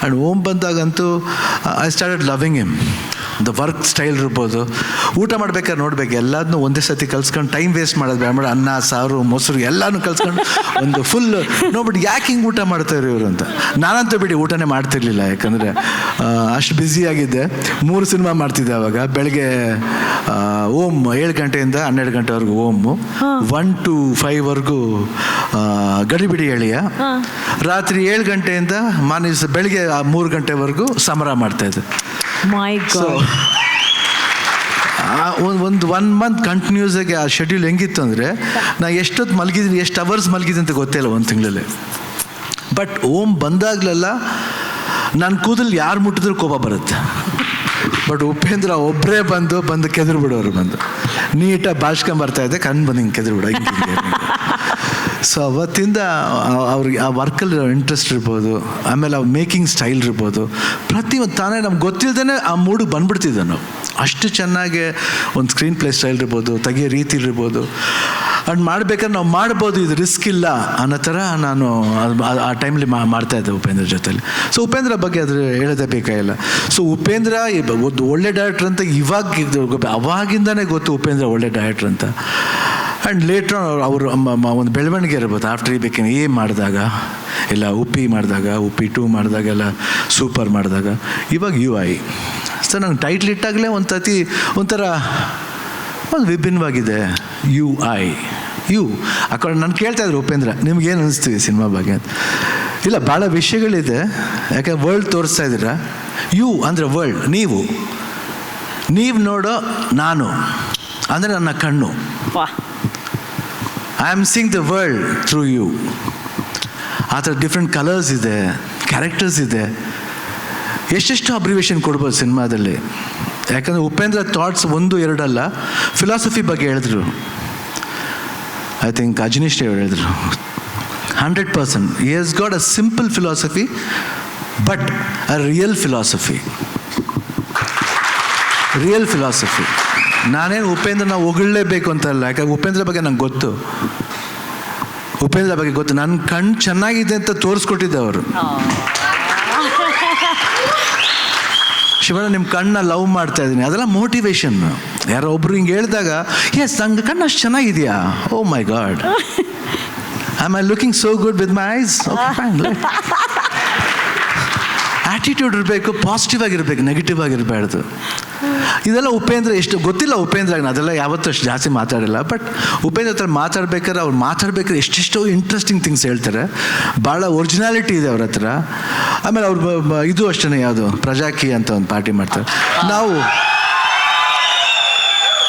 And Om ಬಂದಾಗಂತೂ I started loving him the work style ಇರ್ಬೋದು. ಊಟ ಮಾಡ್ಬೇಕಾದ್ರೆ ನೋಡ್ಬೇಕು ಎಲ್ಲದನ್ನೂ ಒಂದೇ ಸತಿ ಕಲ್ಸ್ಕೊಂಡು ಟೈಮ್ ವೇಸ್ಟ್ ಮಾಡೋದು ಬೇಡ. ಮಾಡಿ ಅನ್ನ ಸಾರು ಮೊಸರು ಎಲ್ಲನೂ ಕಲ್ಸ್ಕೊಂಡು ಒಂದು ಫುಲ್ ನೋಡ್ಬಿಟ್ಟು ಯಾಕೆ ಹಿಂಗೆ ಊಟ ಮಾಡ್ತಾರೆ ಇವರು ಅಂತ. ನಾನಂತೂ ಬಿಡಿ ಊಟನೇ ಮಾಡ್ತಿರ್ಲಿಲ್ಲ ಯಾಕಂದರೆ ಅಷ್ಟು ಬ್ಯುಸಿಯಾಗಿದ್ದೆ ಮೂರು ಸಿನಿಮಾ ಮಾಡ್ತಿದ್ದೆ ಅವಾಗ. ಬೆಳಗ್ಗೆ ಓಮ್ ಏಳು ಗಂಟೆಯಿಂದ ಹನ್ನೆರಡು ಗಂಟೆವರೆಗೂ ಓಮು ಒನ್ ಟು ಫೈವ್ವರೆಗೂ ಗಡಿಬಿಡಿ ಎಳೆಯ. ರಾತ್ರಿ ಏಳು ಗಂಟೆಯಿಂದ ಮಾನಿಸ್ ಬೆಳಿಗ್ಗೆ ಮೂರು ಗಂಟೆವರೆಗೂ ಸಮರ ಮಾಡ್ತಾಯಿದ್ದೆ ಮೈ ಗಾಡ್ ಒಂದು ಒಂದು ಒನ್ ಮಂತ್ ಕಂಟಿನ್ಯೂಸ್ ಆಗಿ ಆ ಶೆಡ್ಯೂಲ್ ಹೆಂಗಿತ್ತು ಅಂದರೆ ನಾ ಎಷ್ಟೊತ್ತು ಮಲಗಿದ್ದೀನಿ ಎಷ್ಟು ಅವರ್ಸ್ ಮಲಗಿದ್ದೀನಿ ಅಂತ ಗೊತ್ತಿಲ್ಲ ಒಂದು ತಿಂಗಳಲ್ಲಿ. ಬಟ್ ಓಮ್ ಬಂದಾಗಲೆಲ್ಲ ನನ್ನ ಕೂದಲು ಯಾರು ಮುಟ್ಟಿದ್ರು ಕೋಪ ಬರುತ್ತೆ. ಬಟ್ ಉಪೇಂದ್ರ ಒಬ್ಬರೇ ಬಂದು ಬಂದು ಕೆದರು ಬಿಡೋರು ಬಂದು. ನೀಟಾಗಿ ಭಾಷ್ಕೊಂಬರ್ತಾ ಇದ್ದೆ ಕಣ್ಣು ಬಂದು ಹಿಂಗೆ ಕೆದರು ಬಿಡೋ. ಸೊ ಅವತ್ತಿಂದ ಅವ್ರಿಗೆ ಆ ವರ್ಕಲ್ಲಿ ಇಂಟ್ರೆಸ್ಟ್ ಇರ್ಬೋದು, ಆಮೇಲೆ ಆ ಮೇಕಿಂಗ್ ಸ್ಟೈಲ್ ಇರ್ಬೋದು. ಪ್ರತಿಯೊಂದು ತಾನೇ ನಮ್ಗೆ ಗೊತ್ತಿಲ್ಲದೇ ಆ ಮೂಡಿಗೆ ಬಂದ್ಬಿಡ್ತಿದ್ದೆ ನಾವು ಅಷ್ಟು ಚೆನ್ನಾಗಿ ಒಂದು ಸ್ಕ್ರೀನ್ ಪ್ಲೇ ಸ್ಟೈಲ್ ಇರ್ಬೋದು, ತೆಗಿಯೋ ರೀತಿ ಇರ್ಬೋದು. ಅಂಡ್ ಮಾಡ್ಬೇಕಾದ್ರೆ ನಾವು ಮಾಡ್ಬೋದು, ಇದು ರಿಸ್ಕ್ ಇಲ್ಲ ಅನ್ನೋ ಥರ ನಾನು ಆ- ಟೈಮಲ್ಲಿ ಟೈಮ್ಲಿ ಮಾಡ್ತಾ ಇದ್ದೆ ಉಪೇಂದ್ರ ಜೊತೆಲಿ. ಸೊ ಉಪೇಂದ್ರ ಬಗ್ಗೆ ಅದ್ರ ಹೇಳೋದೇ ಬೇಕಾಗಿಲ್ಲ. ಸೊ ಉಪೇಂದ್ರ ಒಂದು ಒಳ್ಳೆ ಡೈರೆಕ್ಟ್ರ್ ಅಂತ ಇವಾಗ ಅವಾಗಿಂದನೇ ಗೊತ್ತು ಉಪೇಂದ್ರ ಒಳ್ಳೆ ಡೈರೆಕ್ಟ್ರ್ ಅಂತ. ಆ್ಯಂಡ್ ಲೇಟ್ರ್ ಅವರು ಒಂದು ಬೆಳವಣಿಗೆ ಇರ್ಬೋದು. ಆಫ್ಟರ್ ಈ ಬೇಕಿನ ಏ ಮಾಡಿದಾಗ? ಇಲ್ಲ ಉಪ್ಪಿ ಮಾಡಿದಾಗ, ಉಪ್ಪಿ ಟೂ ಮಾಡಿದಾಗೆಲ್ಲ ಸೂಪರ್ ಮಾಡಿದಾಗ. ಇವಾಗ ಯು ಐ ಸರ್ ನಂಗೆ ಟೈಟ್ಲ್ ಇಟ್ಟಾಗಲೇ ಒಂದು ತತಿ, ಒಂಥರ ಒಂದು ವಿಭಿನ್ನವಾಗಿದೆ. U I U. ಆ ಕಡೆ ನಾನು ಕೇಳ್ತಾ ಇದ್ರು ಉಪೇಂದ್ರ ನಿಮ್ಗೇನು ಅನಿಸ್ತೀವಿ ಸಿನಿಮಾ ಬಗ್ಗೆ ಅಂತ? ಇಲ್ಲ, ಭಾಳ ವಿಷಯಗಳಿದೆ. ಯಾಕೆ ವರ್ಲ್ಡ್ ತೋರಿಸ್ತಾ ಇದ್ದೀರ? ಯು ಅಂದರೆ ವರ್ಲ್ಡ್ ನೀವು. ನೀವು ನೋಡೋ ನಾನು. ಅಂದರೆ ನನ್ನ ಕಣ್ಣು. I am seeing the world through you ಆ ಥರ ಡಿಫ್ರೆಂಟ್ ಕಲರ್ಸ್ ಇದೆ ಕ್ಯಾರೆಕ್ಟರ್ಸ್ ಇದೆ. ಎಷ್ಟೆಷ್ಟು ಅಬ್ರಿವೇಷನ್ ಕೊಡ್ಬೋದು ಸಿನಿಮಾದಲ್ಲಿ. ಯಾಕಂದರೆ ಉಪೇಂದ್ರ ಥಾಟ್ಸ್ ಒಂದು, ಎರಡಲ್ಲ ಫಿಲಾಸಫಿ ಬಗ್ಗೆ ಹೇಳಿದ್ರು. ಐ ಥಿಂಕ್ ಅಜನೀಶ್ ದೇವ್ ಹೇಳಿದ್ರು. Hundred percent he has got a simple philosophy but a real philosophy real philosophy ನಾನೇನು ಉಪೇಂದ್ರನ ಹೊಗಳಲೇಬೇಕು ಅಂತಲ್ಲ. ಯಾಕಂದ್ರೆ ಉಪೇಂದ್ರ ಬಗ್ಗೆ ನಂಗೆ ಗೊತ್ತು. ಉಪೇಂದ್ರ ಬಗ್ಗೆ ಗೊತ್ತು. ನನ್ನ ಕಣ್ಣು ಚೆನ್ನಾಗಿದೆ ಅಂತ ತೋರಿಸ್ಕೊಟ್ಟಿದ್ದೆ ಅವರು. ಶಿವನ ನಿಮ್ಮ ಕಣ್ಣ ಲವ್ ಮಾಡ್ತಾ ಇದ್ದೀನಿ. ಅದೆಲ್ಲ ಮೋಟಿವೇಶನ್ ಯಾರೋ ಒಬ್ರು ಹಿಂಗೆ ಹೇಳಿದಾಗ ಎಸ್ ನಂಗೆ ಕಣ್ಣು ಅಷ್ಟು ಚೆನ್ನಾಗಿದೆಯಾ? ಓ my God I I looking so good with my eyes attitude ಇರಬೇಕು ಪಾಸಿಟಿವ್ ಆಗಿರಬೇಕು ನೆಗೆಟಿವ್ ಆಗಿರಬಾರ್ದು. ಇದೆಲ್ಲ ಉಪೇಂದ್ರ ಎಷ್ಟು ಗೊತ್ತಿಲ್ಲ ಉಪೇಂದ್ರ ಅದೆಲ್ಲ ಯಾವತ್ತೂ ಅಷ್ಟು ಜಾಸ್ತಿ ಮಾತಾಡಿಲ್ಲ ಬಟ್ ಉಪೇಂದ್ರ ಹತ್ರ ಮಾತಾಡ್ಬೇಕಾದ್ರೆ ಅವ್ರು ಮಾತಾಡ್ಬೇಕಾದ್ರೆ ಎಷ್ಟೆಷ್ಟೋ ಇಂಟ್ರೆಸ್ಟಿಂಗ್ ಥಿಂಗ್ಸ್ ಹೇಳ್ತಾರೆ. ಭಾಳ ಒರಿಜಿನಾಲಿಟಿ ಇದೆ ಅವ್ರ ಹತ್ರ. ಆಮೇಲೆ ಅವ್ರು ಇದು ಅಷ್ಟೇ ಯಾವುದು, ಪ್ರಜಾಕಿ ಅಂತ ಒಂದು ಪಾರ್ಟಿ ಮಾಡ್ತಾರೆ. ನಾವು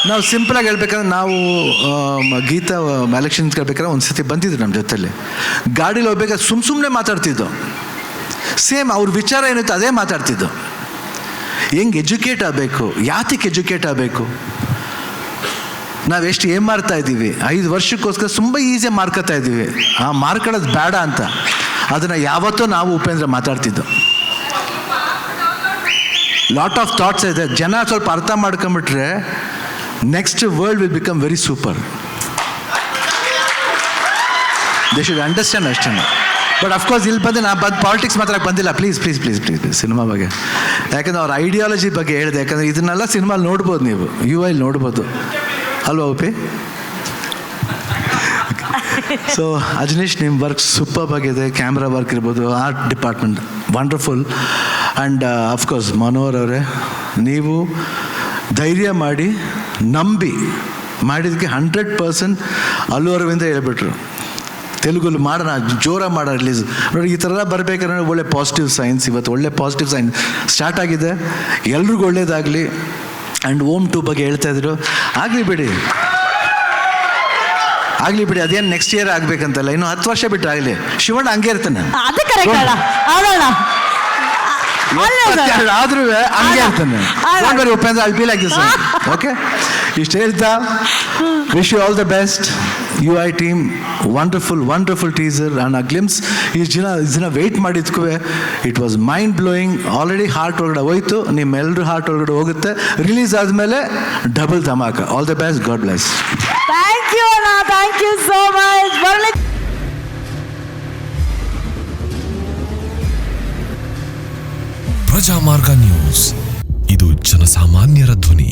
ನಾವು ಸಿಂಪಲಾಗಿ ಹೇಳ್ಬೇಕಂದ್ರೆ ನಾವು ಗೀತಾ ಎಲೆಕ್ಷನ್ ಕೇಳ್ಬೇಕಾದ್ರೆ ಒಂದು ಸತಿ ಬಂದಿದ್ರು ನಮ್ಮ ಜೊತೆಯಲ್ಲಿ ಗಾಡೀಲಿ ಹೋಗ್ಬೇಕಾದ್ರೆ ಸುಮ್ಮ ಸುಮ್ಮನೆ ಮಾತಾಡ್ತಿದ್ದೋ. ಸೇಮ್ ಅವ್ರ ವಿಚಾರ ಏನಿತ್ತು ಅದೇ ಮಾತಾಡ್ತಿದ್ದು. ಹೆಂಗೆ ಎಜುಕೇಟ್ ಆಗಬೇಕು? ಯಾತಕ್ಕೆ ಎಜುಕೇಟ್ ಆಗಬೇಕು? ನಾವೆಷ್ಟು ಏನು ಮಾಡ್ತಾ ಇದ್ದೀವಿ? ಐದು ವರ್ಷಕ್ಕೋಸ್ಕರ ತುಂಬ ಈಸಿಯಾಗಿ ಮಾರ್ಕೋತಾ ಇದ್ದೀವಿ. ಆ ಮಾರ್ಕೊಳ್ಳೋದು ಬೇಡ ಅಂತ. ಅದನ್ನು ಯಾವತ್ತೂ ನಾವು ಉಪೇಂದ್ರ ಮಾತಾಡ್ತಿದ್ದು. ಲಾಟ್ ಆಫ್ ಥಾಟ್ಸ್ ಇದೆ. ಜನ ಸ್ವಲ್ಪ ಅರ್ಥ ಮಾಡ್ಕೊಂಬಿಟ್ರೆ next world will become very super they should understand ಅಷ್ಟೇ ಬಟ್ ಅಫ್ಕೋರ್ಸ್ ಇಲ್ಲಿ ಬಂದು ನಾ ಬಂದು ಪಾಲಿಟಿಕ್ಸ್ ಮಾತ್ರ ಬಂದಿಲ್ಲ. Please please please please cinema ಬಗ್ಗೆ. ಯಾಕಂದ್ರೆ ಅವ್ರ ಐಡಿಯಾಲಜಿ ಬಗ್ಗೆ ಹೇಳಿದೆ. ಯಾಕಂದರೆ ಇದನ್ನೆಲ್ಲ ಸಿನಿಮಾ ನೋಡ್ಬೋದು ನೀವು. ಯು ಐಲ್ ನೋಡ್ಬೋದು. ಅಲ್ವಾ ಉಪಿ ಸೊ ಅಜನೀಶ್ ನಿಮ್ಮ ವರ್ಕ್ ಸೂಪರ್ ಆಗಿದೆ. ಕ್ಯಾಮ್ರಾ ವರ್ಕ್ ಇರ್ಬೋದು art department wonderful and of course Manohar ಅವರೇ, ನೀವು ಧೈರ್ಯ ಮಾಡಿ, ನಂಬಿ ಮಾಡಿದ್ದಕ್ಕೆ ಹಂಡ್ರೆಡ್ ಪರ್ಸೆಂಟ್ ಅಲ್ಲೂರವಿಂದ ಹೇಳ್ಬಿಟ್ರು. ತೆಲುಗಲ್ಲಿ ಮಾಡೋಣ ಜೋರ ಮಾಡೋ ರಿಲೀಸ್ ನೋಡಿ ಈ ಥರ ಬರಬೇಕಂದ್ರೆ ಒಳ್ಳೆ ಪಾಸಿಟಿವ್ ಸೈನ್ಸ್ ಇವತ್ತು ಒಳ್ಳೆ ಪಾಸಿಟಿವ್ ಸೈನ್ಸ್ ಸ್ಟಾರ್ಟ್ ಆಗಿದೆ. ಎಲ್ರಿಗೂ ಒಳ್ಳೇದಾಗಲಿ. ಆ್ಯಂಡ್ ಓಮ್ ಟೂ ಬಗ್ಗೆ ಹೇಳ್ತಾ ಇದ್ರು. ಆಗಲಿ ಬಿಡಿ. ಆಗ್ಲಿ ಬಿಡಿ ಅದೇನು ನೆಕ್ಸ್ಟ್ ಇಯರ್ ಆಗ್ಬೇಕಂತಲ್ಲ. ಇನ್ನು ಹತ್ತು ವರ್ಷ ಬಿಟ್ಟು ಆಗಲಿ. ಶಿವಣ್ಣ ಹಂಗೆ ಇರ್ತಾನೆ. ಆದ್ರೂ ಹಂಗೆ ಇರ್ತಾನೆ. ಉಪೇಂದ್ರ ಐ ಬಿ ಸರ್ ಓಕೆ ಇಷ್ಟು ಹೇಳ್ತಾ. You all the best U I team wonderful wonderful teaser and a glimpse ಈ ಜನ ಇಷ್ಟು ದಿನ wait ಮಾಡಿದ್ಕೂ it was mind blowing already heart ಒಳಗಡೆ ಹೋಯ್ತು ನಿಮ್ಮೆಲ್ಲರೂ ಹಾರ್ಟ್ ಒಳಗಡೆ ಹೋಗುತ್ತೆ. ರಿಲೀಸ್ ಆದಮೇಲೆ double dhamaka. All the best God bless thank you thank you so much ಬರಲಿ. ಪ್ರಜಾಮಾರ್ಗ ನ್ಯೂಸ್. ಇದು ಜನಸಾಮಾನ್ಯರ ಧ್ವನಿ.